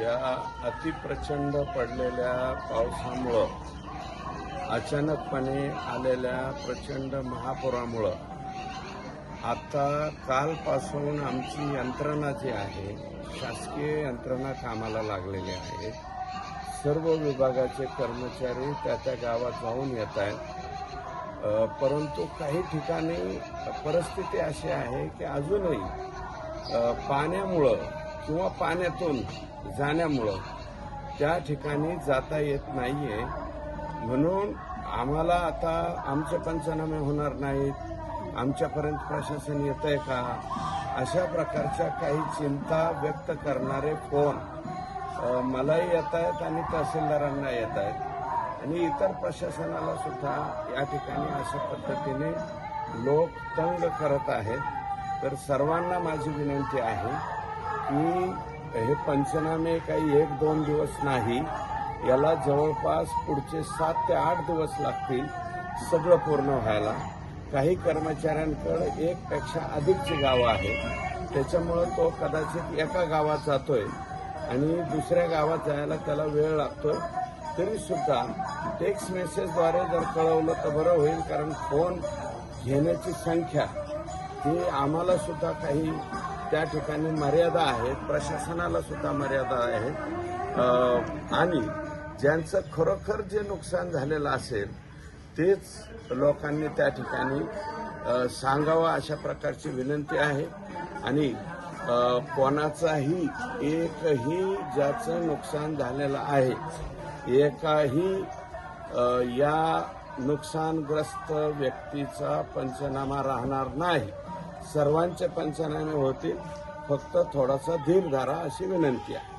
या अतिप्रचंड पडलेल्या पावसामुळं अचानकपणे आलेल्या प्रचंड महापुरामुळं आता कालपासून आमची यंत्रणा जी आहे शासकीय यंत्रणा कामाला लागलेली आहे. सर्व विभागाचे कर्मचारी त्या त्या गावात जाऊन येत आहेत. परंतु काही ठिकाणी परिस्थिती अशी आहे की अजूनही पाण्यामुळं किंवा पाण्यातून जाण्यामुळं त्या ठिकाणी जाता येत नाहीये. म्हणून आम्हाला आता आमचे पंचनामे होणार नाहीत. आमच्यापर्यंत प्रशासन येत आहे का? अशा प्रकारच्या काही चिंता व्यक्त करणारे फोन मलाही येत आहेत आणि तहसीलदारांना येत आहेत. आणि इतर प्रशासनाला सुद्धा या ठिकाणी अशा पद्धतीने लोक तंग करत आहेत. तर सर्वांना माझी विनंती आहे की हे पंचनामे काही एक दोन दिवस नाही. याला जवळपास पुढचे सात ते आठ दिवस लागतील सगळं पूर्ण व्हायला. काही कर्मचाऱ्यांकडे एकपेक्षा अधिकची गावं आहेत. त्याच्यामुळं तो कदाचित एका गावात जातोय आणि दुसऱ्या गावात जायला त्याला वेळ लागतोय. तरीसुद्धा टेक्स्ट मेसेजद्वारे जर कळवलं तर बरं होईल कारण फोन घेण्याची संख्या ही आम्हाला सुद्धा काही त्या ठिकाणी मर्यादा आहेत प्रशासनाला सुद्धा मर्यादा आहेत. आणि ज्यांचं खरोखर जे नुकसान झालेलं असेल तेच लोकांनी त्या ठिकाणी सांगावं अशा प्रकारची विनंती आहे. आणि कोणाचाही एकही ज्याचं नुकसान झालेलं आहे एकाही या नुकसानग्रस्त व्यक्तीचा पंचनामा राहणार नाही. सर्वांचे पंचनामे होतील फक्त थोडासा धीर धरा अशी विनंती आहे.